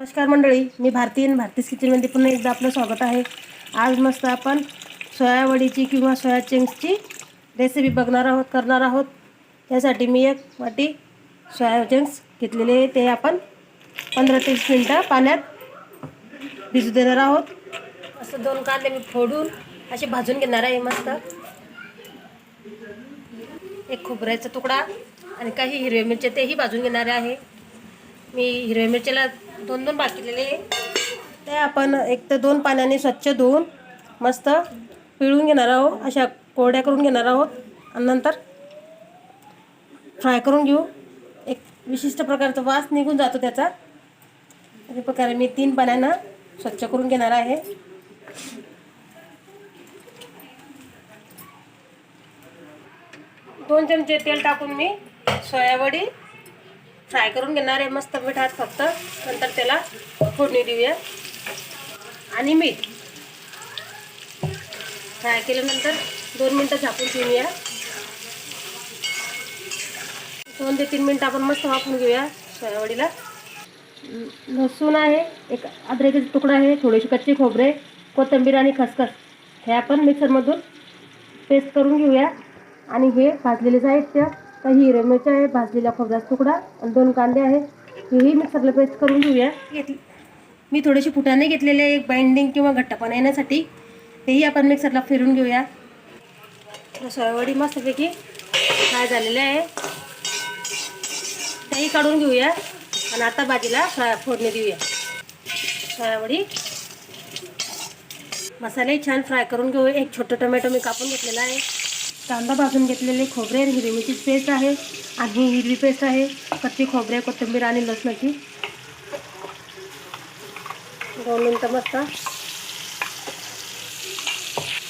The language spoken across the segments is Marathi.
नमस्कार मंडळी मी भारतीयन भारतीस किचनमध्ये पुन्हा एकदा आपलं स्वागत आहे. आज मस्त आपण सोयावडीची किंवा सोया चिंग्सची रेसिपी बघणार आहोत करणार आहोत. त्यासाठी मी एक वाटी सोया चिंग्स घेतलेले ते आपण पंधरा ते वीस मिनटं पाण्यात भिजू देणार आहोत. असं दोन कांदे मी फोडून असे भाजून घेणार आहे मस्त. एक खोबऱ्याचा तुकडा आणि काही हिरव्या मिरच्या तेही भाजून घेणारे आहे. मी हिरव्या मिरच्याला दोन दोन बाटलेले. ते आपण एक तर दोन पाण्याने स्वच्छ धुवून मस्त पिळून घेणार आहोत अशा कोरड्या करून घेणार आहोत. आणि नंतर फ्राय करून घेऊ. एक विशिष्ट प्रकारचा वास निघून जातो त्याचा. अशा प्रकारे मी तीन पाण्यानं स्वच्छ करून घेणार आहे. दोन चमचे तेल टाकून मी सोयावडी फ्राय करून घेणार आहे मस्त मिठात फक्त. नंतर त्याला फोडणी देऊया. आणि मीठ. फ्राय केल्यानंतर दोन मिनटं झाकून ठेवूया. दोन ते तीन मिनटं आपण मस्त वापरून घेऊया सोयावडीला लसूण आहे एक अद्रकाचा तुकडा आहे थोडीशी कच्ची खोबरे कोथिंबीर आणि खसखस. हे आपण मिक्सरमधून पेस्ट करून घेऊया. आणि हे भाजलेले साहित्य तर हिरव्या मिरच्या आहे भाजलेला खोबऱ्याचा तुकडा आणि दोन कांदे आहे हेही मिक्सरला पेस्ट करून घेऊया. घेतली. मी थोडेसे फुटाने घेतलेले आहे, एक बाइंडिंग किंवा घट्टपणा येण्यासाठी. तेही आपण मिक्सरला फिरून घेऊया. सोयावडी मस्तपैकी फ्राय झालेले आहे. तेही काढून घेऊया आणि आता भाजीला फ्राय फोडणी देऊया. सोयावडी. मसाले छान फ्राय करून घेऊ. एक छोटं टोमॅटो मी कापून घेतलेला आहे. कांदा भाजून घेतलेले खोबरे आणि हिरवी मिरची पेस्ट आहे आणि ही हिरवी पेस्ट आहे कच्ची खोबरे कोथिंबीर आणि लसणाची. दोन मिनटं मस्त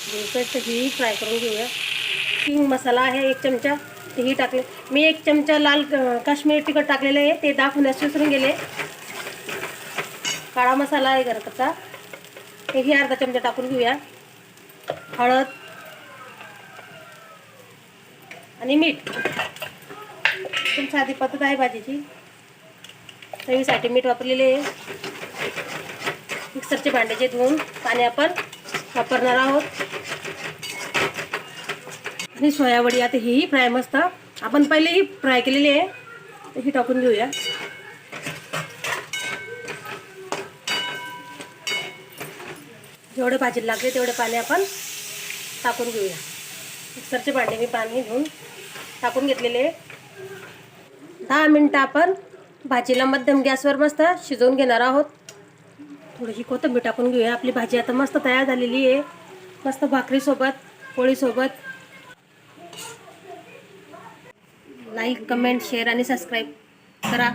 ही पेस्ट ही फ्राय करून घेऊया. किंग मसाला आहे एक चमचा तेही टाकले. मी एक चमचा लाल काश्मीरी तिखट टाकलेलं आहे ते दाखवण्यास विसरून गेले. काळा मसाला आहे घरचा तेही अर्धा चमचा टाकून घेऊया. हळद आणि मीठ. खूप साधी पद्धत आहे भाजीची. चवीसाठी मीठ वापरलेले आहे. मिक्सरचे भांड्याचे धुवून पाणी आपण वापरणार आहोत. आणि सोयावडी आता हीही फ्राय मस्त. आपण पहिले ही फ्राय केलेली आहे. तर ही टाकून घेऊया जेवढे भाजीला लागले तेवढे पाणी आपण टाकून घेऊया. मिक्सरचे भांडे मी पाणी घेऊन टाकून घेतलेले. दहा मिनटं आपण भाजीला मध्यम गॅसवर मस्त शिजवून घेणार आहोत. थोडीशी कोथिंबीर टाकून घेऊया. आपली भाजी आता मस्त तयार झालेली आहे. मस्त भाकरीसोबत पोळीसोबत. लाईक कमेंट शेअर आणि सबस्क्राईब करा.